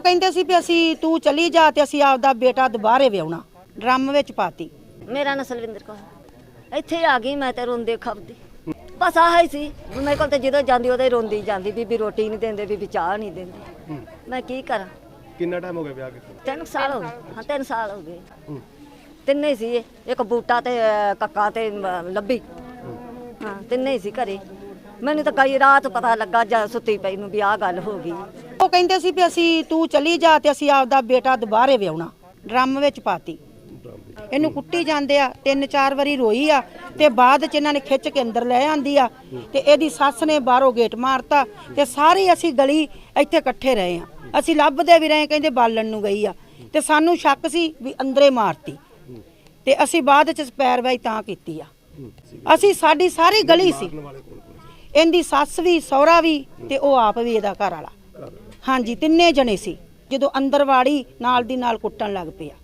ਉਹ ਕਹਿੰਦੇ ਸੀ ਵੀ ਅਸੀਂ ਤੂੰ ਚਲੀ ਜਾ ਤੇ ਅਸੀਂ ਆਪਦਾ ਬੇਟਾ ਦੁਬਾਰੇ ਵਿਆਹਣਾ। ਡਰਮ ਵਿੱਚ ਪਾਤੀ। ਮੇਰਾ ਨਾਂ ਸਲਵਿੰਦਰ ਕੌਰ ਇੱਥੇ ਆ ਗਈ ਮੈਂ ਤੇ ਰੋਂਦੇ ਖਪਦੀ ਬਸ ਆਹ ਹੀ ਸੀ। ਮੇਰੇ ਕੋਲ ਤੇ ਜਦੋਂ ਜਾਂਦੀ ਉਹਦੇ ਰੋਂਦੀ ਜਾਂਦੀ। ਬੀਬੀ ਰੋਟੀ ਨਹੀਂ ਦਿੰਦੇ ਬੀਬੀ ਚਾਹ ਨਹੀਂ ਦਿੰਦੇ। ਮੈਂ ਕੀ ਕਰਾਂ? ਕਿੰਨਾ ਟਾਈਮ ਹੋ ਗਿਆ ਵਿਆਹ ਕੀਤੇ? ਤਿੰਨ ਸਾਲ ਹੋ ਗਏ। ਹਾਂ ਤਿੰਨ ਸਾਲ ਹੋ ਗਏ। ਤਿੰਨੇ ਸੀ ਇਹ, ਇੱਕ ਬੂਟਾ ਤੇ ਕੱਕਾ ਤੇ ਲੱਭੀ। ਹਾਂ ਤਿੰਨੇ ਹੀ ਸੀ ਘਰੇ। ਮੈਨੂੰ ਤਾਂ ਕਈ ਰਾਤ ਪਤਾ ਲੱਗਾ ਜਦ ਸੁੱਤੀ ਪਈ ਨੂੰ ਵੀ ਆਹ ਗੱਲ ਹੋ ਗਈ। ਉਹ ਕਹਿੰਦੇ ਸੀ ਵੀ ਅਸੀਂ ਤੂੰ ਚਲੀ ਜਾ ਤੇ ਅਸੀਂ ਆਪਦਾ ਬੇਟਾ ਦੁਬਾਰੇ ਵਿਆਹਣਾ। ਡਰਮ ਵਿੱਚ ਪਾਤੀ। ਇਹਨੂੰ ਕੁੱਟੀ ਜਾਂਦੇ ਆ ਤਿੰਨ ਚਾਰ ਵਾਰੀ ਰੋਈ ਆ ਤੇ ਬਾਅਦ ਚ ਇਹਨਾਂ ਨੇ ਖਿੱਚ ਕੇ ਅੰਦਰ ਲੈ ਆਂਦੀ ਆ ਤੇ ਇਹਦੀ ਸੱਸ ਨੇ ਬਾਹਰੋਂ ਗੇਟ ਮਾਰਤਾ ਤੇ ਸਾਰੇ ਅਸੀਂ ਗਲੀ ਇੱਥੇ ਇਕੱਠੇ ਰਹੇ ਆ। ਅਸੀਂ ਲੱਭਦੇ ਵੀ ਰਹੇ ਕਹਿੰਦੇ ਬਾਲਣ ਨੂੰ ਗਈ ਆ। ਤੇ ਸਾਨੂੰ ਸ਼ੱਕ ਸੀ ਵੀ ਅੰਦਰੇ ਮਾਰਤੀ। ਤੇ ਅਸੀਂ ਬਾਅਦ ਚ ਸਪੈਰਵਾਈ ਤਾਂ ਕੀਤੀ ਆ। ਅਸੀਂ ਸਾਡੀ ਸਾਰੀ ਗਲੀ ਸੀ। ਇਹਦੀ ਸੱਸ ਵੀ ਸਹੁਰਾ ਵੀ ਤੇ ਉਹ ਆਪ ਵੀ ਇਹਦਾ ਘਰ ਵਾਲਾ। ਹਾਂਜੀ ਤਿੰਨੇ ਜਣੇ ਸੀ ਜਦੋਂ ਅੰਦਰ ਵਾੜੀ ਨਾਲ ਦੀ ਨਾਲ ਕੁੱਟਣ ਲੱਗ ਪਿਆ।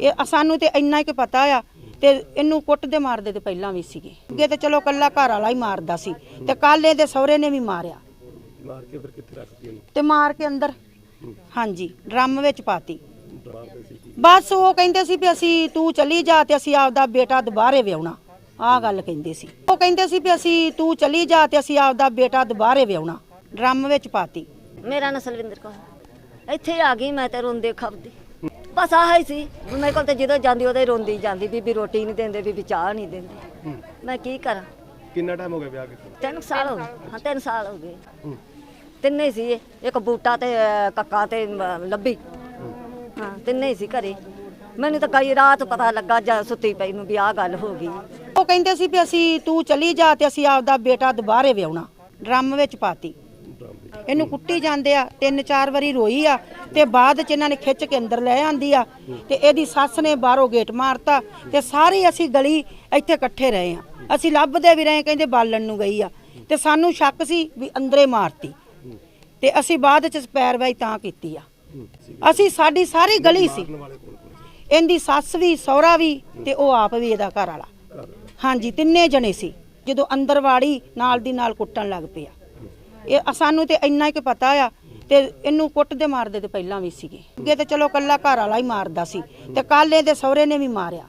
ਇਹ ਸਾਨੂੰ ਤੇ ਇੰਨਾ ਹੀ ਕਿ ਪਤਾ ਆ ਤੇ ਇਹਨੂੰ ਕੁੱਟਦੇ ਮਾਰਦੇ ਤੇ ਪਹਿਲਾਂ ਵੀ ਸੀਗੇ। ਅੱਗੇ ਤੇ ਚਲੋ ਕੱਲਾ ਘਰ ਵਾਲਾ ਹੀ ਮਾਰਦਾ ਸੀ ਤੇ ਕੱਲ ਇਹਦੇ ਸਹੁਰੇ ਨੇ ਵੀ ਮਾਰਿਆ। ਮਾਰ ਕੇ ਫਿਰ ਕਿੱਥੇ ਰੱਖਦੀ ਇਹਨੂੰ? ਤੇ ਮਾਰ ਕੇ ਅੰਦਰ ਹਾਂਜੀ ਡਰਮ ਵਿੱਚ ਪਾਤੀ। ਬਸ ਉਹ ਕਹਿੰਦੇ ਸੀ ਵੀ ਅਸੀਂ ਤੂੰ ਚਲੀ ਜਾ ਤੇ ਅਸੀਂ ਆਪਦਾ ਬੇਟਾ ਦੁਬਾਰੇ ਵਿਆਹਣਾ। ਆਹ ਗੱਲ ਕਹਿੰਦੇ ਸੀ। ਉਹ ਕਹਿੰਦੇ ਸੀ ਵੀ ਅਸੀਂ ਤੂੰ ਚਲੀ ਜਾ ਤੇ ਅਸੀਂ ਆਪਦਾ ਬੇਟਾ ਦੁਬਾਰੇ ਵਿਆਹਣਾ। ਡਰਮ ਵਿੱਚ ਪਾਤੀ। ਮੇਰਾ ਨਾਂ ਸਲਵਿੰਦਰ ਕੌਰ। ਇੱਥੇ ਆ ਗਈ ਮੈਂ ਤੇ ਰੋਂਦੇ ਖਪਦੀ ਬਸ ਆਹ ਹੀ ਸੀ ਮੇਰੇ ਕੋਲ ਤੇ ਜਦੋਂ ਜਾਂਦੀ ਉਹਦੇ ਰੋਂਦੀ ਜਾਂਦੀ ਬੀਬੀ ਰੋਟੀ ਨਹੀਂ ਦਿੰਦੇ ਬੀਬੀ ਚਾਹ ਨਹੀਂ ਦਿੰਦੇ। ਮੈਂ ਕੀ ਕਰਾਂ? ਕਿੰਨਾ ਟਾਈਮ ਹੋ ਗਿਆ ਵਿਆਹ ਕੀਤੇ? ਤਿੰਨ ਸਾਲ ਹੋ ਗਏ। ਹਾਂ ਤਿੰਨ ਸਾਲ ਹੋ ਗਏ। ਤਿੰਨੇ ਹੀ ਸੀ ਇਹ, ਇੱਕ ਬੂਟਾ ਤੇ ਕੱਕਾ ਤੇ ਲੱਭੀ। ਹਾਂ। ਤਿੰਨੇ ਹੀ ਸੀ ਘਰੇ। ਮੈਨੂੰ ਤਾਂ ਕਈ ਰਾਤ ਪਤਾ ਲੱਗਾ ਜਦ ਸੁੱਤੀ ਪਈ ਨੂੰ ਵੀ ਆਹ ਗੱਲ ਹੋ ਗਈ। ਉਹ ਕਹਿੰਦੇ ਸੀ ਵੀ ਅਸੀਂ ਤੂੰ ਚਲੀ ਜਾ ਤੇ ਅਸੀਂ ਆਪਦਾ ਬੇਟਾ ਦੁਬਾਰੇ ਵਿਆਹਣਾ। ਡਰਮ ਵਿੱਚ ਪਾਤੀ। ਇਹਨੂੰ ਕੁੱਟੀ ਜਾਂਦੇ ਆ, ਤਿੰਨ ਚਾਰ ਵਾਰੀ ਰੋਈ ਆ, ਤੇ ਬਾਅਦ ਚ ਇਹਨਾਂ ਨੇ ਖਿੱਚ ਕੇ ਅੰਦਰ ਲੈ ਆਂਦੀ ਆ, ਤੇ ਇਹਦੀ ਸੱਸ ਨੇ ਬਾਹਰੋਂ ਗੇਟ ਮਾਰਤਾ, ਤੇ ਸਾਰੇ ਅਸੀਂ ਗਲੀ ਇੱਥੇ ਇਕੱਠੇ ਰਹੇ ਆ। ਅਸੀਂ ਲੱਭਦੇ ਵੀ ਰਹੇ, ਕਹਿੰਦੇ ਬਾਲਣ ਨੂੰ ਗਈ ਆ। ਤੇ ਸਾਨੂੰ ਸ਼ੱਕ ਸੀ ਵੀ ਅੰਦਰੇ ਮਾਰਤੀ। ਤੇ ਅਸੀਂ ਬਾਅਦ ਚ ਪੈਰਵਾਈ ਤਾਂ ਕੀਤੀ ਆ। ਅਸੀਂ ਸਾਡੀ ਸਾਰੀ ਗਲੀ ਸੀ। ਇਹਦੀ ਸੱਸ ਵੀ, ਸਹੁਰਾ ਵੀ, ਤੇ ਉਹ ਆਪ ਵੀ ਇਹਦਾ ਘਰ ਵਾਲਾ। ਹਾਂਜੀ, ਤਿੰਨੇ ਜਣੇ ਸੀ। ਜਦੋਂ ਅੰਦਰ ਵਾੜੀ, ਨਾਲ ਦੀ ਨਾਲ ਕੁੱਟਣ ਲੱਗ ਪਿਆ। ਇਹ ਸਾਨੂੰ ਤੇ ਇੰਨਾ ਹੀ ਕਿ ਪਤਾ ਆ ਤੇ ਇਹਨੂੰ ਕੁੱਟਦੇ ਮਾਰਦੇ ਤੇ ਪਹਿਲਾਂ ਵੀ ਸੀਗੇ। ਅੱਗੇ ਤੇ ਚਲੋ ਕੱਲਾ ਘਰ ਵਾਲਾ ਹੀ ਮਾਰਦਾ ਸੀ ਤੇ ਕੱਲ ਇਹਦੇ ਸਹੁਰੇ ਨੇ ਵੀ ਮਾਰਿਆ।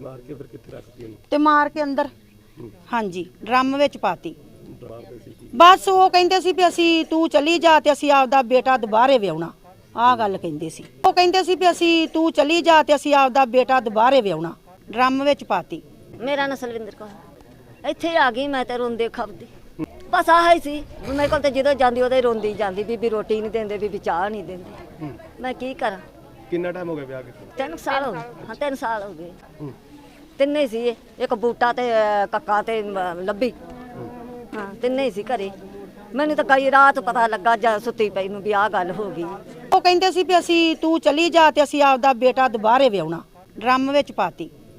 ਮਾਰ ਕੇ ਫਿਰ ਕਿੱਥੇ ਰੱਖਦੀ ਇਹਨੂੰ? ਤੇ ਮਾਰ ਕੇ ਅੰਦਰ। ਹਾਂਜੀ ਡਰਮ ਵਿੱਚ ਪਾਤੀ। ਬਸ ਉਹ ਕਹਿੰਦੇ ਸੀ ਵੀ ਅਸੀਂ ਤੂੰ ਚਲੀ ਜਾ ਤੇ ਅਸੀਂ ਆਪਦਾ ਬੇਟਾ ਦੁਬਾਰੇ ਵਿਆਹਣਾ। ਆਹ ਗੱਲ ਕਹਿੰਦੇ ਸੀ। ਉਹ ਕਹਿੰਦੇ ਸੀ ਵੀ ਅਸੀਂ ਤੂੰ ਚਲੀ ਜਾ ਤੇ ਅਸੀਂ ਆਪਦਾ ਬੇਟਾ ਦੁਬਾਰੇ ਵਿਆਹਣਾ। ਡਰਮ ਵਿੱਚ ਪਾਤੀ। ਮੇਰਾ ਨਾਂ ਸਲਵਿੰਦਰ ਕੌਰ। ਇੱਥੇ ਆ ਗਈ ਮੈਂ ਤੇ ਰੋਂਦੇ ਖਪਦੀ। ਬਸ ਆਹ ਹੀ ਸੀ। ਮੇਰੇ ਕੋਲ ਤੇ ਜਦੋਂ ਜਾਂਦੀ ਉਹਦੇ ਰੋਂਦੀ ਜਾਂਦੀ ਬੀਬੀ ਰੋਟੀ ਨਹੀਂ ਦਿੰਦੇ ਬੀਬੀ ਚਾਹ ਨਹੀਂ ਦਿੰਦੇ। ਮੈਂ ਕੀ ਕਰਾਂ? ਕਿੰਨਾ ਟਾਈਮ ਹੋ ਗਿਆ ਵਿਆਹ ਕੀਤੇ? ਤਿੰਨ ਸਾਲ ਹੋ ਗਏ। ਹਾਂ ਤਿੰਨ ਸਾਲ ਹੋ ਗਏ। ਤਿੰਨੇ ਹੀ ਸੀ ਇਹ, ਇੱਕ ਬੂਟਾ ਤੇ ਅਹ, ਕੱਕਾ ਤੇ ਅਹ, ਲੱਭੀ। ਹਾਂ ਤਿੰਨੇ ਹੀ ਸੀ ਘਰੇ। ਮੈਨੂੰ ਤਾਂ ਕਈ ਰਾਤ ਪਤਾ ਲੱਗਾ ਜਦ ਸੁੱਤੀ ਪਈ ਨੂੰ ਵੀ ਆਹ ਗੱਲ ਹੋ ਗਈ। ਉਹ ਕਹਿੰਦੇ ਸੀ ਵੀ ਅਸੀਂ ਤੂੰ ਚਲੀ ਜਾ ਤੇ ਅਸੀਂ ਆਪਦਾ ਬੇਟਾ ਦੁਬਾਰੇ ਵਿਆਹਣਾ। ਡਰਮ ਵਿੱਚ ਪਾਤੀ।